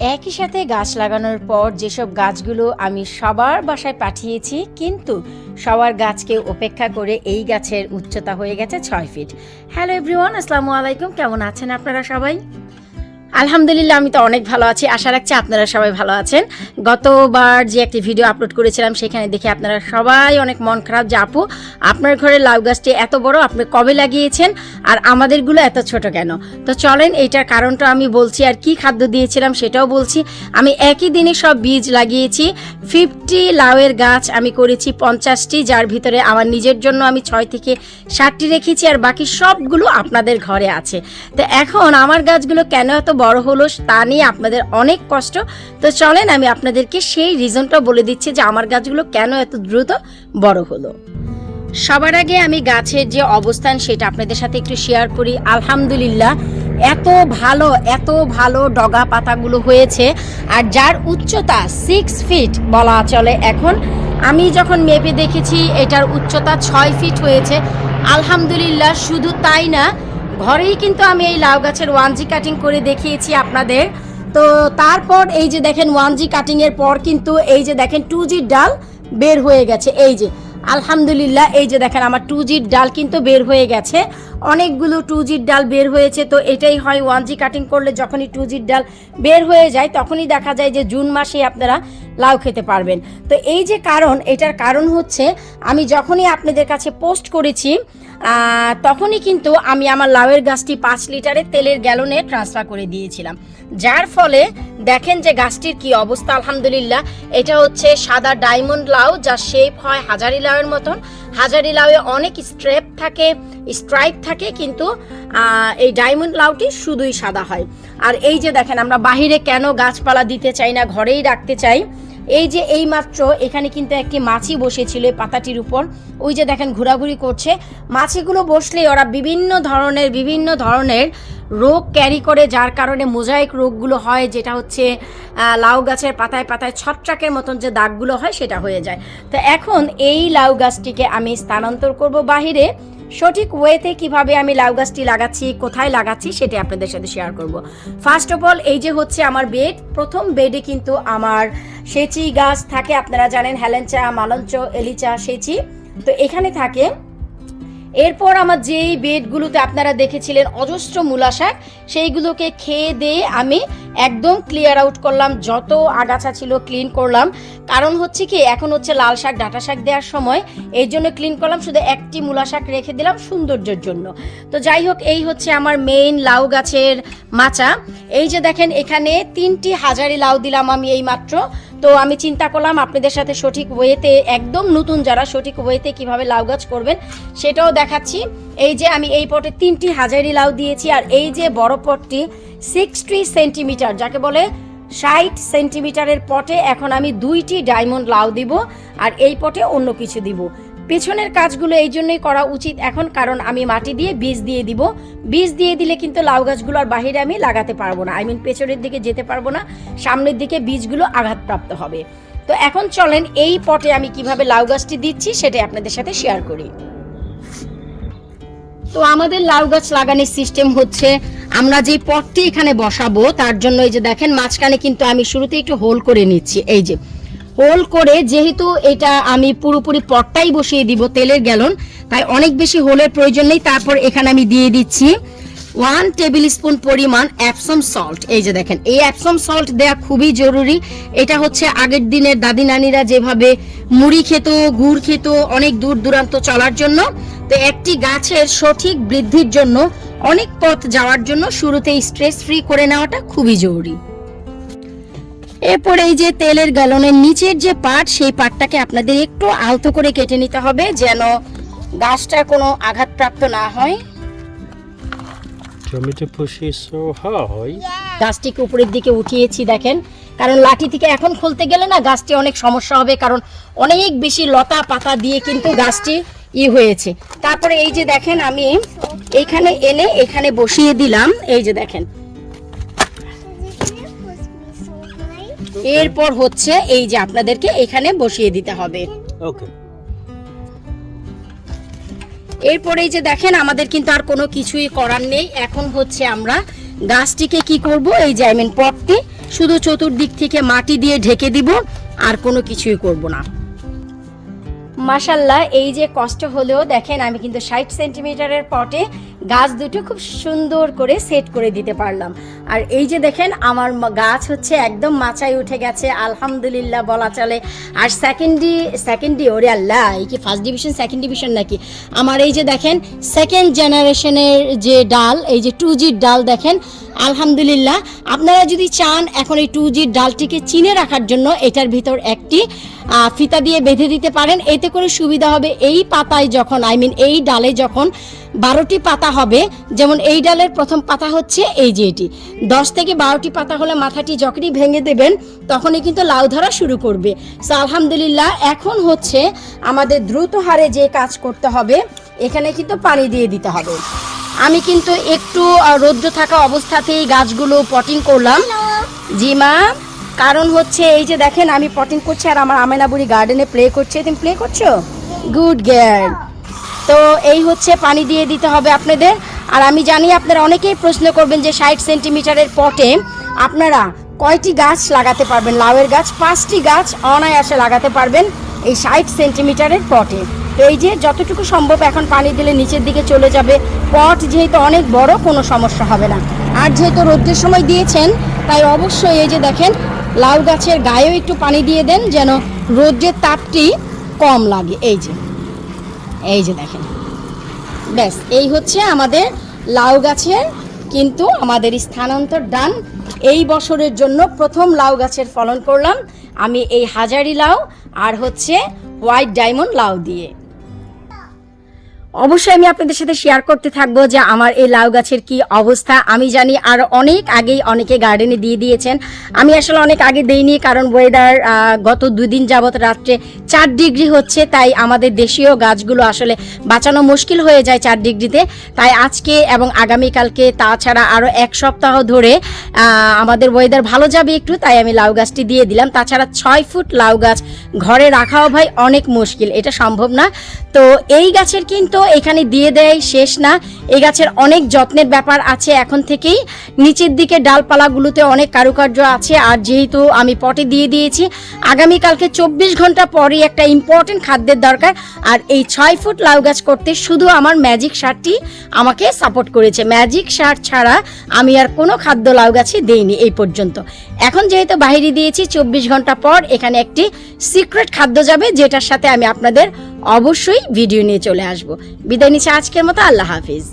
একই সাথে গাছ লাগানোর পর যেসব গাছগুলো আমি সবার বাসায় পাঠিয়েছি, কিন্তু সবার গাছকে উপেক্ষা করে এই গাছের উচ্চতা হয়ে গেছে ছয় ফিট। হ্যালো এভরিওয়ান, আসসালামু আলাইকুম। কেমন আছেন আপনারা সবাই? আলহামদুলিল্লাহ, আমি তো অনেক ভালো আছি। আশা রাখছি আপনারা সবাই ভালো আছেন। গতবার যে একটি ভিডিও আপলোড করেছিলাম, সেখানে দেখে আপনারা সবাই অনেক মন খারাপ যে, আপু, আপনার ঘরে লাউ গাছটি এত বড়, আপনি কবে লাগিয়েছেন? আর আমাদেরগুলো এত ছোট কেন? তো চলেন এইটার কারণটা আমি বলছি আর কি খাদ্য দিয়েছিলাম সেটাও বলছি। আমি একই দিনে সব বীজ লাগিয়েছি। ফিফটি লাউয়ের গাছ আমি করেছি পঞ্চাশটি, যার ভিতরে আমার নিজের জন্য আমি ছয় থেকে ষাটটি রেখেছি, আর বাকি সবগুলো আপনাদের ঘরে আছে। তো এখন আমার গাছগুলো কেন এত বড়? হলো তা নিয়ে আপনাদের অনেক কষ্ট। তো চলেন আমি আপনাদেরকে সেই রিজনটা বলে দিচ্ছি যে আমার গাছগুলো কেন এত দ্রুত বড় হলো। সবার আগে আমি গাছের যে অবস্থান সেটা আপনাদের সাথে একটু শেয়ার করি। আলহামদুলিল্লাহ, এত ভালো এত ভালো ডগা পাতাগুলো হয়েছে। আর যার উচ্চতা সিক্স ফিট বলা চলে এখন, আমি যখন মেপে দেখেছি এটার উচ্চতা ছয় ফিট হয়েছে। আলহামদুলিল্লাহ, শুধু তাই না ঘরেই কিন্তু আমি এই লাউ গাছের ওয়ান জি কাটিং করে দেখিয়েছি আপনাদের। তো তারপর এই যে দেখেন ওয়ানজি কাটিং এর পর কিন্তু এই যে দেখেন টু জির ডাল বের হয়ে গেছে। এই যে, আলহামদুলিল্লাহ, এই যে দেখেন আমার টু জির ডাল কিন্তু বের হয়ে গেছে। অনেকগুলো টু জির ডাল বের হয়েছে, তো এটাই হয় ওয়ান জি কাটিং করলে যখনই টু জির ডাল বের হয়ে যায়, তখনই দেখা যায় যে জুন মাসে আপনারা লাউ খেতে পারবেন। তো এই যে কারণ, এটার কারণ হচ্ছে, আমি যখনই আপনাদের কাছে পোস্ট করেছি তখনই কিন্তু আমি আমার লাউয়ের গাছটি পাঁচ লিটারের তেলের গ্যালনে ট্রান্সফার করে দিয়েছিলাম। যার ফলে দেখেন যে গাছটির কি অবস্থা, আলহামদুলিল্লাহ। এটা হচ্ছে সাদা ডায়মন্ড লাউ, যার শেপ হয় হাজারি লাউয়ের মতন। হাজারি লাউয়ে অনেক স্ট্রেপ থাকে স্ট্রাইপ থাকে, কিন্তু এই ডায়মন্ড লাউটি শুধুই সাদা হয়। আর এই যে দেখেন, আমরা বাহিরে কেন গাছপালা দিতে চাই না, ঘরেই রাখতে চাই এই যে এই মাত্র এখানে কিন্তু একটি মাছি বসেছিল এই পাতাটির উপর। ওই যে দেখেন ঘোরাঘুরি করছে। মাছিগুলো বসলে ওরা বিভিন্ন ধরনের বিভিন্ন ধরনের রোগ ক্যারি করে, যার কারণে মোজাইক রোগগুলো হয়, যেটা হচ্ছে লাউ গাছের পাতায় পাতায় ছত্রাকের মতন যে দাগগুলো হয়, সেটা হয়ে যায়। তো এখন এই লাউ গাছটিকে আমি স্থানান্তর করব বাহিরে। সঠিক ওয়েতে কীভাবে আমি লাউ গাছটি লাগাচ্ছি, কোথায় লাগাচ্ছি সেটা আপনাদের সাথে শেয়ার করব। ফার্স্ট অফ অল এই যে হচ্ছে আমার বেড প্রথম বেডে কিন্তু আমার সেচি গাছ থাকে, আপনারা জানেন হেলেঞ্চা, মালঞ্চ, এলিচা, সেচি। তো এখানে থাকে, এরপর আমার যেই বেডগুলোতে আপনারা দেখেছিলেন অজস্র মূলা শাক সেইগুলোকে খেয়ে দিয়ে আমি একদম ক্লিয়ার আউট করলাম, যত আগাছা ছিল ক্লিন করলাম। কারণ হচ্ছে কি, এখন হচ্ছে লাল শাক, ডাটা শাক দেওয়ার সময় এই জন্য ক্লিন করলাম, শুধু একটি মূলা শাক রেখে দিলাম সৌন্দর্যের জন্য। তো যাই হোক, এই হচ্ছে আমার মেইন লাউ গাছের মাচা। এই যে দেখেন, এখানে তিনটি হাজারি লাউ দিলাম আমি এই মাত্র তো আমি চিন্তা করলাম আপনাদের সাথে সঠিক ওয়েতে একদম নতুন যারা সঠিক ওয়েতে কীভাবে লাউ গাছ করবেন, সেটাও দেখাচ্ছি। এই যে আমি এই পটে তিনটি হাজারি লাউ দিয়েছি, আর এই যে বড় পটটি সিক্সটি সেন্টিমিটার যাকে বলে ষাট সেন্টিমিটারের পটে এখন আমি দুইটি ডায়মন্ড লাউ দিব, আর এই পটে অন্য কিছু দিব। পেছনের কাজগুলো এই জন্যই করা উচিত এখন, কারণ আমি মাটি দিয়ে বীজ দিয়ে দিব। বীজ দিয়ে দিলে কিন্তু লাউ গাছগুলো আর বাহিরে আমি লাগাতে পারব না। আই মিন পেছনের দিকে যেতে পারব না, সামনের দিকে বীজগুলো আঘাতপ্রাপ্ত হবে। তো এখন চলেন এই পটে আমি কীভাবে লাউ গাছটি দিচ্ছি, সেটাই আপনাদের সাথে শেয়ার করি। তো আমাদের লাউ গাছ লাগানোর সিস্টেম হচ্ছে, আমরা যে পটটি এখানে বসাবো, তার জন্য এই যে দেখেন, মাঝখানে কিন্তু আমি শুরুতে একটু হোল করে নিচ্ছি। এই যে হোল করে যেহেতু এটা আমি পুরোপুরি পটটাই বসিয়ে দিব তেলের গ্যালন, তাই অনেক বেশি হোলের প্রয়োজন নেই। তারপর এখানে আমি দিয়ে দিচ্ছি ওয়ান টেবিল স্পুন পরিমাণ অ্যাপসম সল্ট এই যে দেখেন, এই অ্যাপসম সল্ট দেওয়া খুবই জরুরি। এটা হচ্ছে আগের দিনের দাদি নানিরা যেভাবে মুড়ি খেত, গুড় খেত, অনেক দূর দূরান্ত চলার জন্য। তো একটি গাছের সঠিক বৃদ্ধির জন্য অনেক পথ যাওয়ার জন্য শুরুতেই স্ট্রেস ফ্রি করে নেওয়াটা খুবই জরুরি এরপর এই যে তেলের গ্যালনের নিচের যে পাট সেই পাটটাকে আপনাদের একটু আলতো করে কেটে নিতে হবে যেন গাছটা কোনো আঘাতপ্রাপ্ত না হয়? গাছটিকে উপরের দিকে উঠিয়েছি দেখেন কারণ লাঠি থেকে এখন খুলতে গেলে না গাছটি অনেক সমস্যা হবে কারণ অনেক বেশি লতা পাতা দিয়ে কিন্তু গাছটি ই হয়েছে। তারপরে এই যে দেখেন আমি এইখানে এনে এখানে বসিয়ে দিলাম। এই যে দেখেন। এরপর হচ্ছে এই যে আপনাদেরকে এখানে বসিয়ে দিতে হবে। Okay. এরপর এই যে দেখেন আমাদের কিন্তু আর কোনো কিছুই করার নেই। এখন হচ্ছে আমরা গাছটিকে কি করব? এই যে আই মিন পটটি শুধু চতুর্দিক থেকে মাটি দিয়ে ঢেকে দিব আর কোনো কিছুই করব না। মাশাল্লাহ এই যে কষ্ট হলেও দেখেন আমি কিন্তু ষাট সেন্টিমিটারের পটে গাছ দুটো খুব সুন্দর করে সেট করে দিতে পারলাম। আর এই যে দেখেন, আমার গাছ হচ্ছে একদম মাচায় উঠে গেছে, আলহামদুলিল্লাহ বলা চলে। আর সেকেন্ডি সেকেন্ডি ওরে আল্লাহ, এই কি ফার্স্ট ডিভিশন সেকেন্ড ডিভিশন নাকি? আমার এই যে দেখেন সেকেন্ড জেনারেশনের যে ডাল, এই যে টু জির ডাল দেখেন, আলহামদুলিল্লাহ। আপনারা যদি চান এখন এই টু জির ডালটিকে চিনে রাখার জন্য, এটার ভিতর একটি ফিতা দিয়ে বেঁধে দিতে পারেন। এতে করে সুবিধা হবে এই পাতায় যখন আই মিন এই ডালে যখন বারোটি পাতা হবে। যেমন এই ডালের প্রথম পাতা হচ্ছে এই যে এটি। দশ থেকে বারোটি পাতা হলে মাথাটি যখনই ভেঙে দেবেন, তখনই কিন্তু লাউ ধরা শুরু করবে। সো, আলহামদুলিল্লাহ, এখন হচ্ছে আমাদের দ্রুত হারে যে কাজ করতে হবে, এখানে কিন্তু পানি দিয়ে দিতে হবে। আমি কিন্তু একটু রৌদ্র থাকা অবস্থাতেই গাছগুলো পটিং করলাম। জি মা, কারণ হচ্ছে এই যে দেখেন, আমি পটিং করছি আর আমার আমেনাবুড়ি গার্ডেনে প্লে করছে। তুমি প্লে করছ? গুড গার্ল তো এই হচ্ছে পানি দিয়ে দিতে হবে আপনাদের। আর আমি জানি আপনারা অনেকেই প্রশ্ন করবেন যে ষাট সেন্টিমিটারের পটে আপনারা কয়টি গাছ লাগাতে পারবেন? লাউয়ের গাছ পাঁচটি গাছ অনায়াসে লাগাতে পারবেন এই ষাট সেন্টিমিটারের পটে। তো এই যে যতটুকু সম্ভব এখন পানি দিলে নিচের দিকে চলে যাবে। পট যেহেতু অনেক বড়, কোনো সমস্যা হবে না। আর যেহেতু রোদ্রের সময় দিয়েছেন, তাই অবশ্যই এই যে দেখেন, লাউ গাছের গায়েও একটু পানি দিয়ে দেন যেন রোদ্রের তাপটি কম লাগে। এই যে। এই যে দেখেন। ব্যাস, এই হচ্ছে আমাদের লাউ গাছের কিন্তু আমাদের স্থানান্তর ডান। এই বছরের জন্য প্রথম লাউ গাছের ফলন করলাম। আমি এই হাজারি লাউ আর হচ্ছে হোয়াইট ডায়মন্ড লাউ দিয়ে। অবশ্যই আমি আপনাদের সাথে শেয়ার করতে থাকব যে আমার এই লাউ গাছের কি অবস্থা। আমি জানি আর অনেক আগেই অনেকে গার্ডেনে দিয়ে দিয়েছেন। আমি আসলে অনেক আগে দেইনি কারণ ওয়েদার গত দুদিন যাবত রাত্রে চার ডিগ্রি হচ্ছে, তাই আমাদের দেশীয় গাছগুলো আসলে বাঁচানো মুশকিল হয়ে যায় চার ডিগ্রিতে তাই আজকে এবং আগামীকালকে তাছাড়া আরও এক সপ্তাহ ধরে আমাদের ওয়েদার ভালো যাবে একটু, তাই আমি লাউ গাছটি দিয়ে দিলাম। তাছাড়া ছয় ফুট লাউ গাছ ঘরে রাখাও ভাই অনেক মুশকিল, এটা সম্ভব না। তো এই গাছের কিন্তু এখানে দিয়ে দেয়, শেষ না। এই গাছের অনেক যত্নের ব্যাপার আছে এখন থেকেই। নিচের দিকে ডালপালাগুলোতে অনেক কারুকার্য আছে। আর যেহেতু আমি পটে দিয়ে দিয়েছি, আগামীকালকে চব্বিশ ঘণ্টা পরেই একটা ইম্পর্টেন্ট খাদ্যের দরকার। আর এই ছয় ফুট লাউ গাছ করতে শুধু আমার ম্যাজিক সারটি আমাকে সাপোর্ট করেছে। ম্যাজিক সার ছাড়া আমি আর কোনো খাদ্য লাউ গাছে দেইনি এই পর্যন্ত। এখন যেহেতু বাইরে দিয়েছি, চব্বিশ ঘণ্টা পর এখানে একটি সিক্রেট খাদ্য যাবে, যেটার সাথে আমি আপনাদের অবশ্যই ভিডিও নিয়ে চলে আসব। বিদায় নিচ্ছে আজকের মতো আল্লাহ হাফিজ।